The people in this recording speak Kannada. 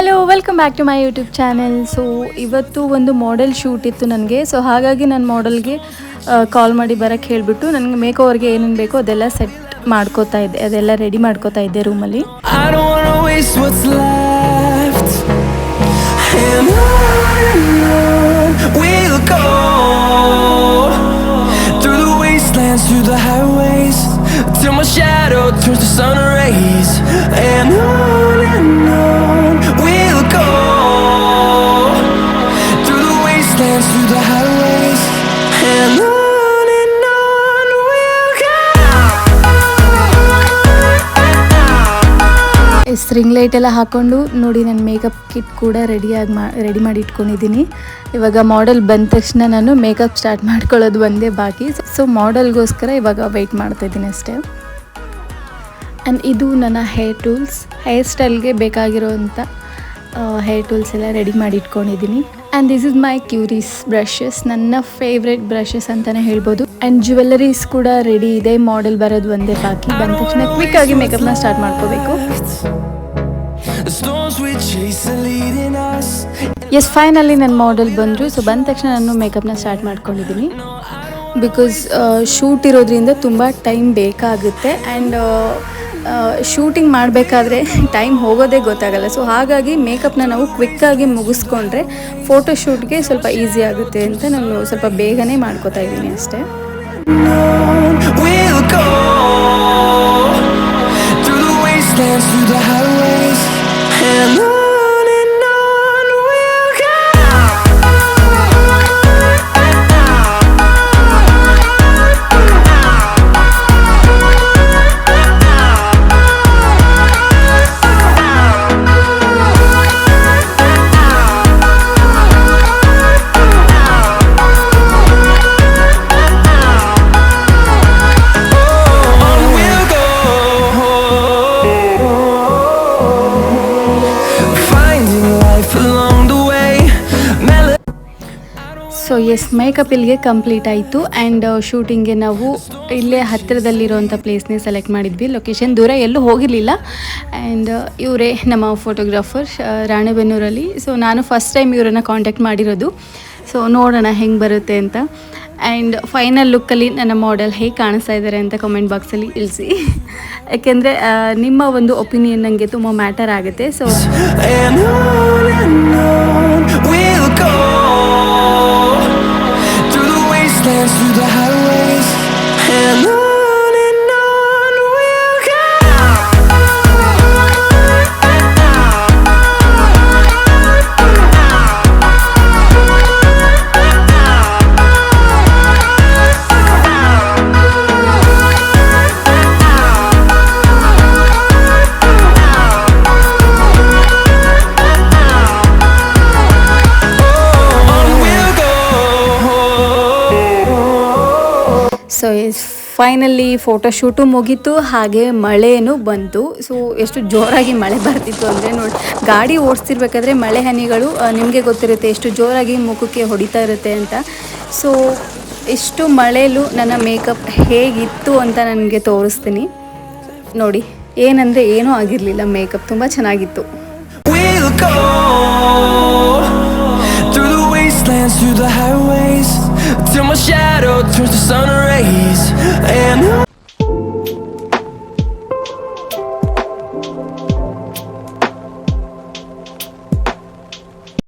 Hello welcome back to my YouTube channel so ಇವತ್ತು ಒಂದು ಮಾಡೆಲ್ ಶೂಟ್ ಇತ್ತು ನನಗೆ. ಸೊ ಹಾಗಾಗಿ ನನ್ನ ಮಾಡೆಲ್ಗೆ ಕಾಲ್ ಮಾಡಿ ಬರೋಕ್ಕೆ ಹೇಳಿಬಿಟ್ಟು ನನಗೆ ಮೇಕ್ ಓವರ್ಗೆ ಏನೇನು ಬೇಕೋ ಅದೆಲ್ಲ ಸೆಟ್ ಮಾಡ್ಕೋತಾ ಇದ್ದೆ. ಅದೆಲ್ಲ ರೆಡಿ ಮಾಡ್ಕೋತಾ ಇದ್ದೆ ರೂಮಲ್ಲಿ Till. ಸ್ಟ್ರಿಂಗ್ ಲೈಟ್ ಎಲ್ಲ ಹಾಕ್ಕೊಂಡು ನೋಡಿ ನನ್ನ ಮೇಕಪ್ ಕಿಟ್ ಕೂಡ ರೆಡಿಯಾಗಿ ಮಾ ರೆಡಿ ಮಾಡಿ ಇಟ್ಕೊಂಡಿದ್ದೀನಿ. ಇವಾಗ ಮಾಡೆಲ್ ಬಂದ ತಕ್ಷಣ ನಾನು ಮೇಕಪ್ ಸ್ಟಾರ್ಟ್ ಮಾಡ್ಕೊಳ್ಳೋದು ಒಂದೇ ಬಾಕಿ. ಸೊ ಮಾಡೆಲ್ಗೋಸ್ಕರ ಇವಾಗ ವೆಯ್ಟ್ ಮಾಡ್ತಾ ಇದ್ದೀನಿ ಅಷ್ಟೇ. ಆ್ಯಂಡ್ ಇದು ನನ್ನ ಹೇರ್ ಟೂಲ್ಸ್ ಹೇರ್ ಸ್ಟೈಲ್ಗೆ ಬೇಕಾಗಿರೋವಂಥ ಹೇರ್ ಟೂಲ್ಸ್ ಎಲ್ಲ ರೆಡಿ ಮಾಡಿ ಇಟ್ಕೊಂಡಿದ್ದೀನಿ. And this is my curies brushes ನನ್ನ ಫೇವ್ರೆಟ್ ಬ್ರಷಸ್ ಅಂತಲೇ ಹೇಳ್ಬೋದು. ಆ್ಯಂಡ್ ಜ್ಯುವೆಲ್ಲರೀಸ್ ಕೂಡ ರೆಡಿ ಇದೆ ಮಾಡೆಲ್ ಬರೋದು ಒಂದೇ ಬಾಕಿ. ಬಂದ ತಕ್ಷಣ ಕ್ವಿಕ್ ಆಗಿ ಮೇಕಪ್ನ ಸ್ಟಾರ್ಟ್ ಮಾಡ್ಕೋಬೇಕು. ಎಸ್ ಫೈನಲ್ಲಿ ನನ್ನ ಮಾಡೆಲ್ ಬಂದರು. ಸೊ ಬಂದ ತಕ್ಷಣ ನಾನು ಮೇಕಪ್ನ ಸ್ಟಾರ್ಟ್ ಮಾಡ್ಕೊಂಡಿದ್ದೀನಿ. ಬಿಕಾಸ್ ಶೂಟ್ ಇರೋದ್ರಿಂದ ತುಂಬ ಟೈಮ್ ಬೇಕಾಗುತ್ತೆ. ಆ್ಯಂಡ್ ಶೂಟಿಂಗ್ ಮಾಡಬೇಕಾದ್ರೆ ಟೈಮ್ ಹೋಗೋದೇ ಗೊತ್ತಾಗಲ್ಲ. ಸೊ ಹಾಗಾಗಿ ಮೇಕಪ್ನ ನಾವು ಕ್ವಿಕ್ಕಾಗಿ ಮುಗಿಸ್ಕೊಂಡ್ರೆ ಫೋಟೋ ಶೂಟ್ಗೆ ಸ್ವಲ್ಪ ಈಸಿ ಆಗುತ್ತೆ ಅಂತ ನಾನು ಸ್ವಲ್ಪ ಬೇಗನೆ ಮಾಡ್ಕೋತಾ ಇದ್ದೀನಿ ಅಷ್ಟೇ. Through ಸೊ ಎಸ್ ಮೇಕಪ್ ಇಲ್ಲಿಗೆ ಕಂಪ್ಲೀಟ್ ಆಯಿತು. ಆ್ಯಂಡ್ ಶೂಟಿಂಗ್ಗೆ ನಾವು ಇಲ್ಲೇ ಹತ್ತಿರದಲ್ಲಿರುವಂಥ ಪ್ಲೇಸ್ನೇ ಸೆಲೆಕ್ಟ್ ಮಾಡಿದ್ವಿ. ಲೊಕೇಶನ್ ದೂರ ಎಲ್ಲೂ ಹೋಗಿರಲಿಲ್ಲ. ಆ್ಯಂಡ್ ಇವರೇ ನಮ್ಮ ಫೋಟೋಗ್ರಾಫರ್ ರಾಣೆಬೆನ್ನೂರಲ್ಲಿ. ಸೊ ನಾನು ಫಸ್ಟ್ ಟೈಮ್ ಇವರನ್ನು ಕಾಂಟ್ಯಾಕ್ಟ್ ಮಾಡಿರೋದು. ಸೊ ನೋಡೋಣ ಹೆಂಗೆ ಬರುತ್ತೆ ಅಂತ. ಆ್ಯಂಡ್ ಫೈನಲ್ ಲುಕ್ಕಲ್ಲಿ ನನ್ನ ಮಾಡೆಲ್ ಹೇಗೆ ಕಾಣಿಸ್ತಾ ಇದ್ದಾರೆ ಅಂತ ಕಮೆಂಟ್ ಬಾಕ್ಸಲ್ಲಿ ಇಳಿಸಿ. ಯಾಕೆಂದರೆ ನಿಮ್ಮ ಒಂದು ಒಪಿನಿಯನ್ ನನಗೆ ತುಂಬ ಮ್ಯಾಟರ್ ಆಗುತ್ತೆ. ಸೊ ಸೊ ಫೈನಲಿ ಫೋಟೋಶೂಟು ಮುಗೀತು, ಹಾಗೆ ಮಳೆನೂ ಬಂತು. ಸೊ ಎಷ್ಟು ಜೋರಾಗಿ ಮಳೆ ಬರ್ತಿತ್ತು ಅಂದರೆ ನೋಡಿ, ಗಾಡಿ ಓಡಿಸ್ತಿರ್ಬೇಕಾದ್ರೆ ಮಳೆ ಹನಿಗಳು ನಿಮಗೆ ಗೊತ್ತಿರುತ್ತೆ ಎಷ್ಟು ಜೋರಾಗಿ ಮುಖಕ್ಕೆ ಹೊಡಿತಾ ಇರುತ್ತೆ ಅಂತ. ಸೊ ಎಷ್ಟು ಮಳೆಯಲ್ಲೂ ನನ್ನ ಮೇಕಪ್ ಹೇಗಿತ್ತು ಅಂತ ನನಗೆ ತೋರಿಸ್ತೀನಿ. ನೋಡಿ, ಏನಂದರೆ ಏನೂ ಆಗಿರಲಿಲ್ಲ ಮೇಕಪ್, ತುಂಬ ಚೆನ್ನಾಗಿತ್ತು.